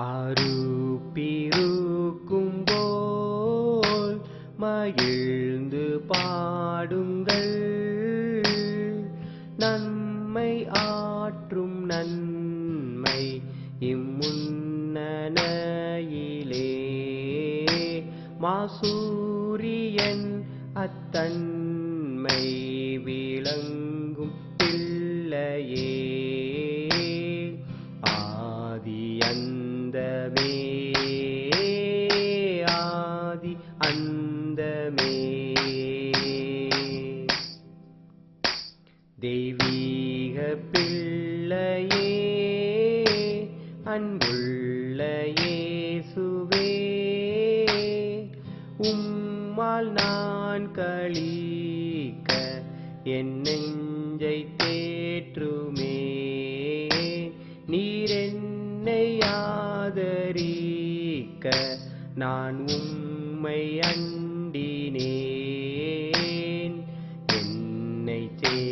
அருப்பிருக்கும்போல் மகிழ்ந்து பாடுங்கள். நன்மை ஆற்றும் நன்மை இம்முன்னனையிலே. மாசூரியன் அத்தன்மை விளங்கும் பிள்ளையே. அந்தமே ஆதி அந்தமே. தெய்வீக பிள்ளையே அன்புள்ள இயேசுவே உம்மால் நான் களிக்க என் நெஞ்சை தேற்றுமே. நீரென் என்னை ஆதரிக்க நான் உம்மை அண்டினேன். என்னை தே